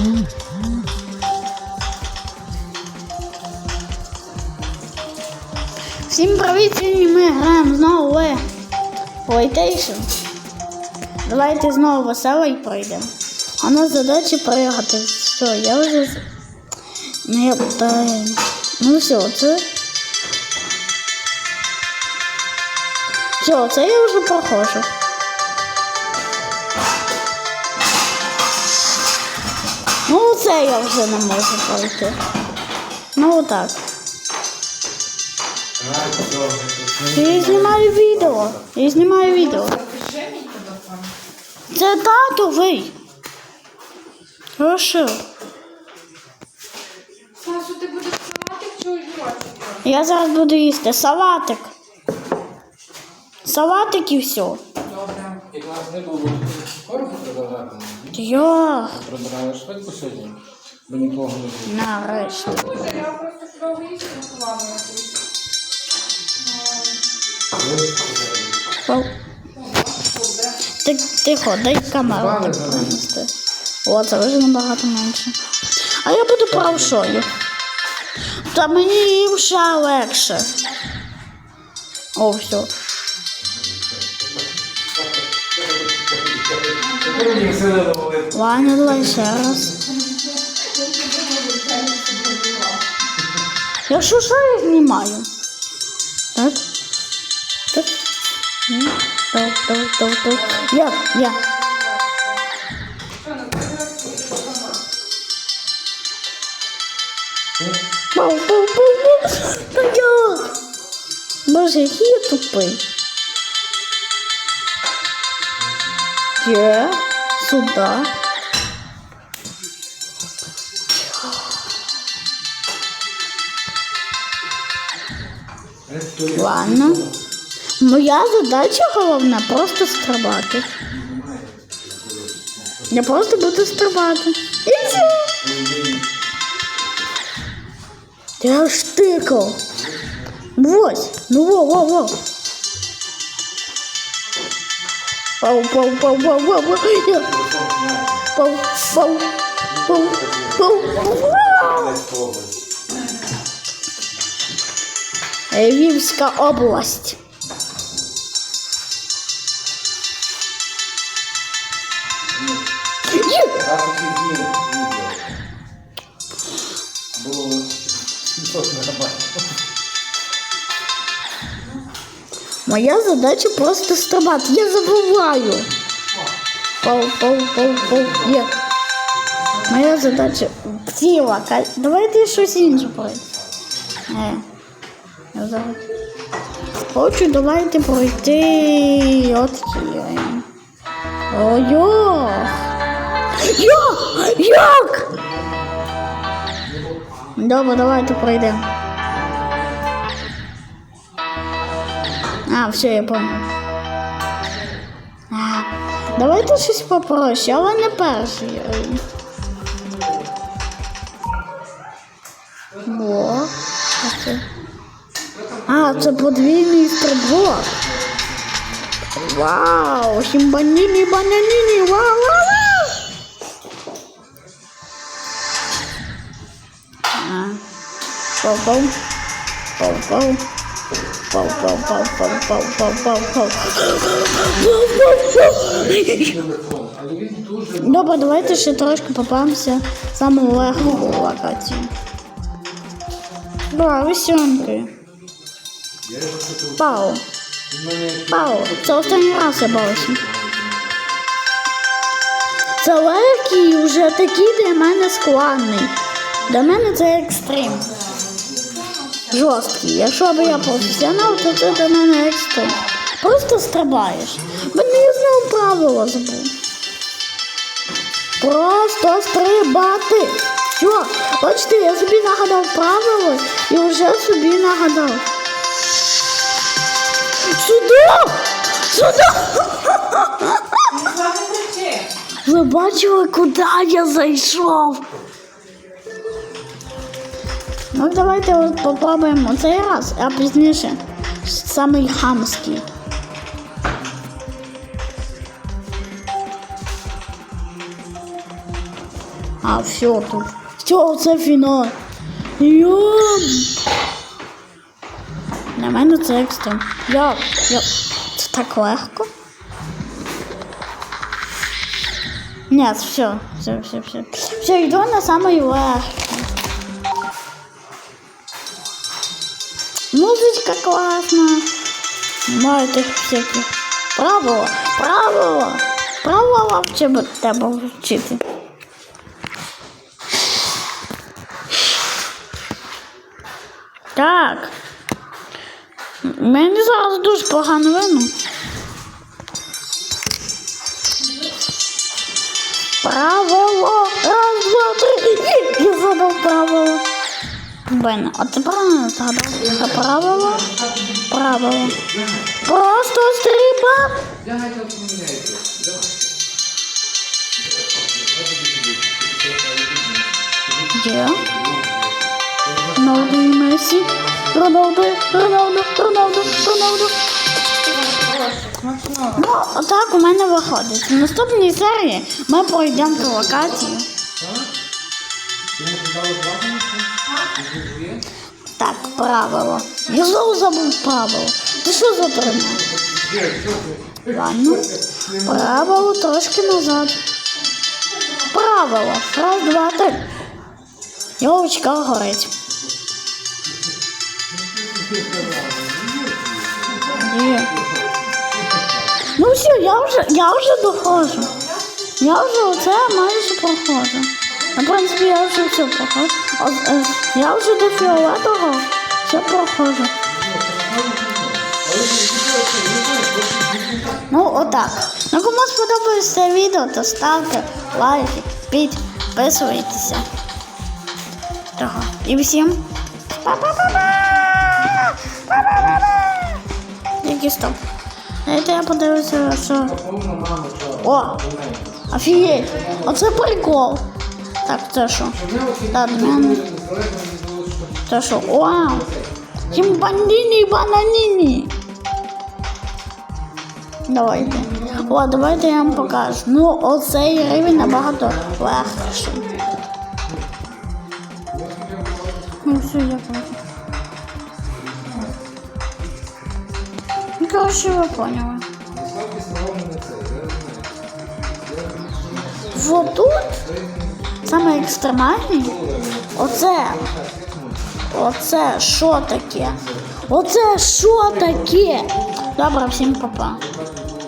Всім привіт! Сьогодні ми граємо знову в PlayStation. Давайте знову веселий пройдемо. А у нас задача пригати. Все, я вже. я питаю. Ну все, це. Все, це я вже проходжу. Ну це я вже не можу пройти. Ну отак. Я знімаю відео. Я знімаю відео. Це татовий. Хорошо. Сашу, ти будеш салатик чи огірочок? Я зараз буду їсти салатик. Салатик і все. Добре. Як нас не було скоро продавати, Я продавали швидко сьогодні, бо нікого не було. нарешті. Я просто сюди вийшла якусь. Пау. Ти, тихо, дай камеру. Пане. О, це вже набагато менше. А я буду правшою. Та мені вже легше. О, все. Ладно, давай ще раз. Я що що я знімаю? Так? Так? Так, так, так, так. Я, я. Пау, пау, пау, пау. Та як? Боже, який я тупий. Є, сюди. Ладно. Моя задача головна просто стрибати. Я просто буду стрибати. І все. Я ж тикав. Ось. Ну во, во, во. Пау, пау, пау, пау, пау, пау. Я- Пау, пау, пау, пау, пау. Львівська область. Є! Раз такі зміни відео. Було 700 мегабайт. Моя задача просто стрибати. Я забуваю. Пау, пау, пау, пау. Є. Моя задача ціла. Давайте щось інше пройти. Е. Я зараз. Хочу, давайте пройти. От є. Ой-ой. Як? Як? Добре, давайте пройдемо. А, все, я понял. А, давайте щось попроще, але не перший рівень. О, а це. А, це подвійний стрибок. Вау! Хімбаніні бананіні! Вау, вау, вау! А, пау-пау. Пау-пау. Пау, пау, пау, пау, пау, пау, пау, пау. Дуже Добре, давайте ще трошки попамося саме легку локацію. Да, веселенький. Пау. Пау. Це останній раз я бавився. Це легкий вже такий для мене складний. Для мене це екстрим. Жорсткий. Якщо б я професіонал, то це для мене екстрим. Просто стрибаєш. Бо не знав правила забув. Просто стрибати. Що? Бачите, я собі нагадав правила і вже собі нагадав. Сюди! Сюди! Ви бачили, куди я зайшов? Ну, давайте попробуємо цей раз, а пізніше самий хамський. А, все тут. Все, це фінал. Йом. Для мене це екстрем. Як? Як? Це так легко? Ні, все, все, все, все. Все, йду на самий легкий. Музичка класна. Маєте всякі правила, правила, правила вчити треба вчити. Так. Мені зараз дуже погано видно. Правило. Раз, два, три. Я задав правило. Бен, а ти правильно згадав? Правило? Правило. Просто поміняйте. Є. Роналду і Месі. Роналду, Роналду, Роналду, Роналду. Ну, отак у мене виходить. В наступній серії ми пройдемо провокацію. Так, правило. Я знову забув правило. Ти що за? Ладно. Правило трошки назад. Правило. Раз, два, три. Йовочка горить. Є. Ну все, я вже, я вже доходжу. Я вже оце майже проходжу. Ну, принципі, я вже все проходжу. Е, Я вже до фіолетового все проходжу. Ну, отак. Ну, кому сподобалось це відео, то ставте лайки, підписуйтеся. І всім па-па-па-па! Стоп. Дайте я подивлюся, що. О! Офігеть! Оце прикол. Так, це що? Так, мене. Це що? Вау! Чимпандіні бананіні. Давайте. О, давайте я вам покажу. Ну, оцей рівень набагато легший. Ну, все, я кажу. Ну, коротше, ви поняли. Вот тут саме екстремальні. Оце. Оце що таке? Оце що таке? Добре, всім па-па.